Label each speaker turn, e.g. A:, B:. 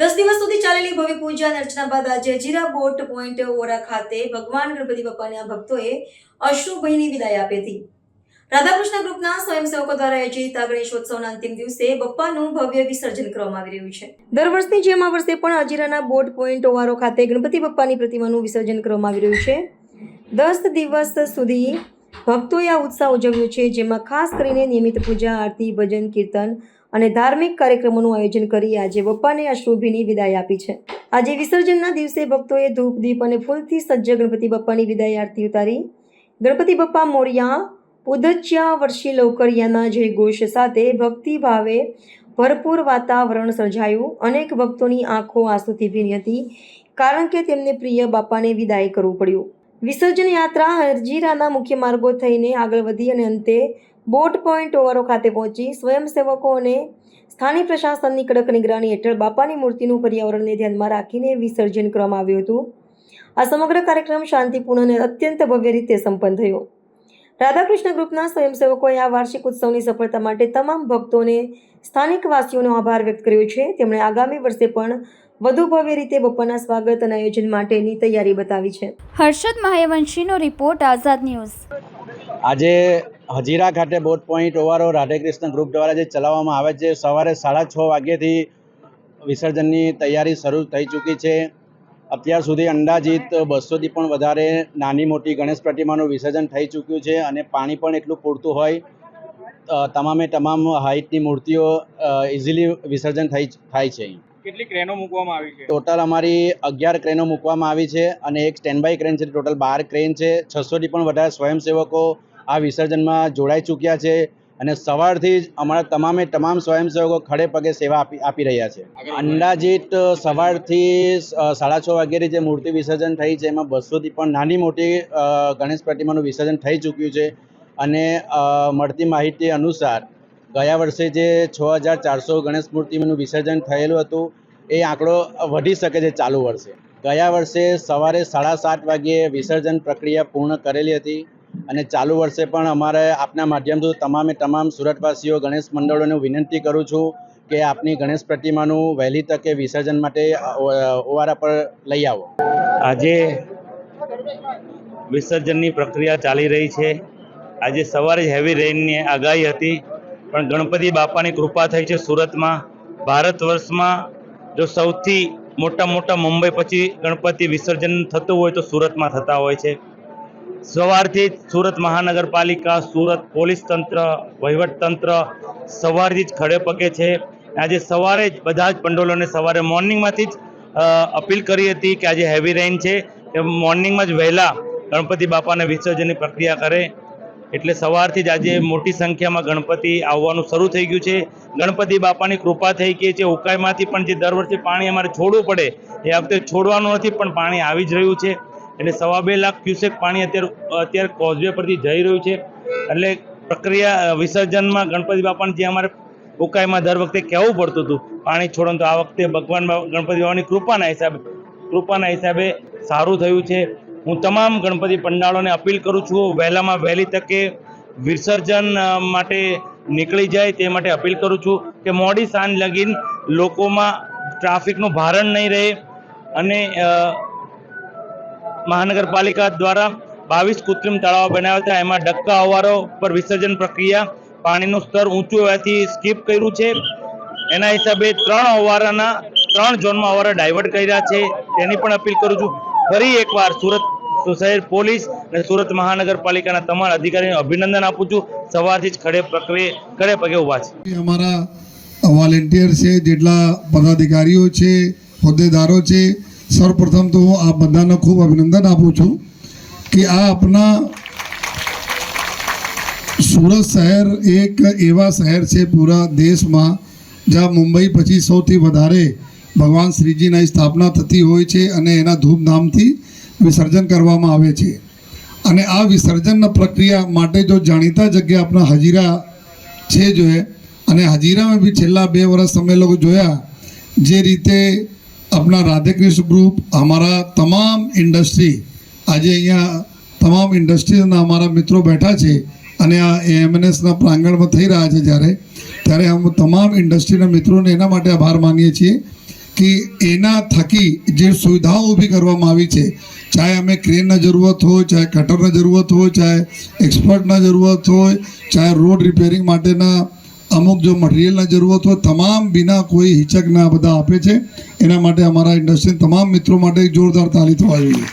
A: દસ દિવસ સુધી ચાલેલી ભવ્ય પૂજા અને અર્ચના બાદ આજે જીરા બોટ પોઈન્ટ ઓરા ખાતે ભગવાન ગણપતિ બાપાના ભક્તોએ અશ્રુભયની વિદાય આપી હતી. રાધાકૃષ્ણ ગ્રુપના સ્વયંસેવકો દ્વારા આયોજિત આ ગણેશોત્સવના અંતિમ દિવસે બપ્પાનું ભવ્ય વિસર્જન કરવામાં આવી રહ્યું છે. દર વર્ષની જેમ આ વર્ષે પણ અજીરાના બોટ પોઈન્ટ ઓવારો ખાતે ગણપતિ બપ્પાની પ્રતિમાનું વિસર્જન કરવામાં આવી રહ્યું છે. દસ દિવસ સુધી ભક્તોએ આ ઉત્સાહ ઉજવ્યો છે, જેમાં ખાસ કરીને નિયમિત પૂજા, આરતી, ભજન, કીર્તન અને ધાર્મિક કાર્યક્રમોનું આયોજન કરી આજે બપ્પાને અશ્રુભીની વિદાય આપી છે. આજે વિસર્જનના દિવસે ભક્તોએ ધૂપ, દીપ અને ફૂલથી સજ્જ ગણપતિ બપ્પાની વિદાય આરતી ઉતારી. ગણપતિ બપ્પા મોરિયા ઉદચ્યા વર્ષી લૌકરિયાના જય ઘોષ સાથે ભક્તિભાવે ભરપૂર વાતાવરણ સર્જાયું. અનેક ભક્તોની આંખો આંસુથી ભીની હતી, કારણ કે તેમને પ્રિય બાપાને વિદાય કરવું પડ્યું. વિસર્જન યાત્રા હરજીરાના મુખ્ય માર્ગો થઈને આગળ વધી અને અંતે બોટ પોઈન્ટ ઓવરો ખાતે પહોંચી સ્વયંસેવકો અને સ્થાનિક પ્રશાસનની કડક નિગરાની હેઠળ બાપાની મૂર્તિનું પર્યાવરણને ધ્યાનમાં રાખીને વિસર્જન કરવામાં આવ્યું હતું. આ સમગ્ર કાર્યક્રમ શાંતિપૂર્ણ અને અત્યંત ભવ્ય રીતે સંપન્ન થયો. રાધાકૃષ્ણ ગ્રુપના સ્વયંસેવકોએ આ વાર્ષિક ઉત્સવની સફળતા માટે તમામ ભક્તોને સ્થાનિક વાસીઓનો આભાર વ્યક્ત કર્યો છે. તેમણે આગામી વર્ષે પણ વધુ ભવ્ય રીતે બપોરના સ્વાગત અને આયોજન માટેની તૈયારી બતાવી છે.
B: હર્ષદ મહાયવંશીનો રિપોર્ટ આઝાદ ન્યૂઝ.
C: આજે હજીરા ખાતે બોટ પોઈન્ટ ઓવારો રાધેકૃષ્ણ ગ્રુપ દ્વારા જે ચલાવવામાં આવે છે સવારે સાડા છ વાગ્યેથી વિસર્જનની તૈયારી શરૂ થઈ ચૂકી છે. અત્યાર સુધી અંદાજિત બસોથી પણ વધારે નાની મોટી ગણેશ પ્રતિમાનું વિસર્જન થઈ ચૂક્યું છે અને પાણી પણ એટલું પૂરતું હોય. તમામે તમામ હાઇટની મૂર્તિઓ ઇઝીલી વિસર્જન થઈ થાય છે.
D: કેટલી ક્રેનો મૂકવામાં આવી છે?
C: ટોટલ અમારી અગિયાર ક્રેનો મૂકવામાં આવી છે અને એક સ્ટેન્ડ બાય ક્રેન છે ટોટલ બાર ક્રેન છે. છસોથી પણ વધારે સ્વયંસેવકો આ વિસર્જનમાં જોડાઈ ચૂક્યા છે અને સવારથી જ અમારા તમામે તમામ સ્વયંસેવકો ખડે પગે સેવા આપી આપી રહ્યા છે. અંદાજિત સવારથી સાડા છ વાગ્યાની જે મૂર્તિ વિસર્જન થઈ છે એમાં બસોથી પણ નાની મોટી ગણેશ પ્રતિમાનું વિસર્જન થઈ ચૂક્યું છે અને મળતી માહિતી અનુસાર ગયા વર્ષે જે છ હજાર ચારસો ગણેશ મૂર્તિનું વિસર્જન થયેલું હતું એ આંકડો વધી શકે છે ચાલુ વર્ષે. ગયા વર્ષે સવારે સાડા સાત વાગ્યે વિસર્જન પ્રક્રિયા પૂર્ણ કરેલી હતી. અને ચાલુ વર્ષે પણ અમારે આપના માધ્યમથી તમામે તમામ સુરતવાસીઓ ગણેશ મંડળોને વિનંતી કરું છું કે આપની ગણેશ પ્રતિમાનું વહેલી તકે વિસર્જન માટે ઓવારા પર લઈ આવો.
E: આજે વિસર્જનની પ્રક્રિયા ચાલી રહી છે. આજે સવારે જ હેવી રેઇનની આગાહી હતી, પણ ગણપતિ બાપાની કૃપા થઈ છે સુરતમાં. ભારત વર્ષમાં જો સૌથી મોટા મોટા મુંબઈ પછી ગણપતિ વિસર્જન થતું હોય તો સુરતમાં થતા હોય છે. સવારથી જ સુરત મહાનગરપાલિકા, સુરત પોલીસ તંત્ર, વહીવટ તંત્ર સવારથી જ ખડે પગે છે. આજે સવારે જ બધા જ પંડોલોને સવારે મોર્નિંગમાંથી જ અપીલ કરી હતી કે આજે હેવી રેઇન છે, કે મોર્નિંગમાં જ વહેલા ગણપતિ બાપાને વિસર્જનની પ્રક્રિયા કરે. એટલે સવારથી જ આજે મોટી સંખ્યામાં ગણપતિ આવવાનું શરૂ થઈ ગયું છે. ગણપતિ બાપાની કૃપા થઈ ગઈ છે ઉકાઈમાંથી પણ જે દર વર્ષે પાણી અમારે છોડવું પડે, એ વખતે છોડવાનું નથી પણ પાણી આવી જ રહ્યું છે. એટલે સવા બે લાખ ક્યુસેક પાણી અત્યારે અત્યારે કોઝવે પરથી જઈ રહ્યું છે. એટલે પ્રક્રિયા વિસર્જનમાં ગણપતિ બાપાને જે અમારે ઉકાઈમાં દર વખતે કહેવું પડતું હતું, પાણી છોડવાનું તો આ વખતે ભગવાન ગણપતિ બાબાની કૃપાના હિસાબે કૃપાના હિસાબે સારું થયું છે. હું તમામ ગણપતિ પંડાળોને અપીલ કરું છું વહેલામાં વહેલી તકે વિસર્જન માટે નીકળી જાય તે માટે અપીલ કરું છું કે મોડી સાંજ લગીન લોકોમાં ટ્રાફિકનું ભારણ નહીં રહે અને મહાનગરપાલિકા દ્વારા બાવીસ કૃત્રિમ તળાવો બનાવ્યા હતા. એમાં ડક્કા અવારો પર વિસર્જન પ્રક્રિયા પાણીનું સ્તર ઊંચું હોવાથી સ્કીપ કર્યું છે. એના હિસાબે ત્રણ અવારાના ત્રણ ઝોનમાં અવારા ડાયવર્ટ કર્યા છે. તેની પણ અપીલ કરું છું, ફરી એકવાર સુરત શહેર પોલીસ અને સુરત મહાનગરપાલિકાના તમામ અધિકારીઓને અભિનંદન આપું છું. સવારથી જ ખડે પ્રક્રિયા, ખડે પગે ઊભા છે.
F: અમારા વોલેન્ટિયર છે, જેટલા પદાધિકારીઓ છે, હોદ્દેદારો છે સર્વપ્રથમ તો હું આ બધાને ખૂબ અભિનંદન આપું છું કે આ આપના સુરત શહેર એક એવા શહેર છે પૂરા દેશમાં, જ્યાં મુંબઈ પછી સૌથી વધારે ભગવાન શ્રીજીની સ્થાપના થતી હોય છે અને એના ધૂમધામથી વિસર્જન કરવામાં આવે છે. અને આ વિસર્જનના પ્રક્રિયા માટે જો જાણીતા જગ્યા આપણા હજીરા છે જોઈએ અને હજીરામાં બી છેલ્લા બે વર્ષ તમે લોકો જોયા, જે રીતે આપણા રાધેકૃષ્ણ ગ્રુપ, અમારા તમામ ઇન્ડસ્ટ્રી, આજે અહીંયા તમામ ઇન્ડસ્ટ્રીના અમારા મિત્રો બેઠા છે અને આ એમએનએસના પ્રાંગણમાં થઈ રહ્યા છે જ્યારે, ત્યારે અમે તમામ ઇન્ડસ્ટ્રીના મિત્રોને એના માટે આભાર માનીએ છીએ કે એના થકી જે સુવિધાઓ ઊભી કરવામાં આવી છે, ચાહે અમે ક્રેનના જરૂરત હોય, ચાહે કટરના જરૂરત હોય, ચાહે એક્સપર્ટના જરૂરત હોય, ચાહે રોડ રિપેરિંગ માટેના અમુક જો મટીરિયલના જરૂરત હોય, તમામ બિના કોઈ હિચકના બધા આપે છે. એના માટે અમારા ઇન્ડસ્ટ્રીના તમામ મિત્રો માટે એક જોરદાર તાલી થવા જોઈએ.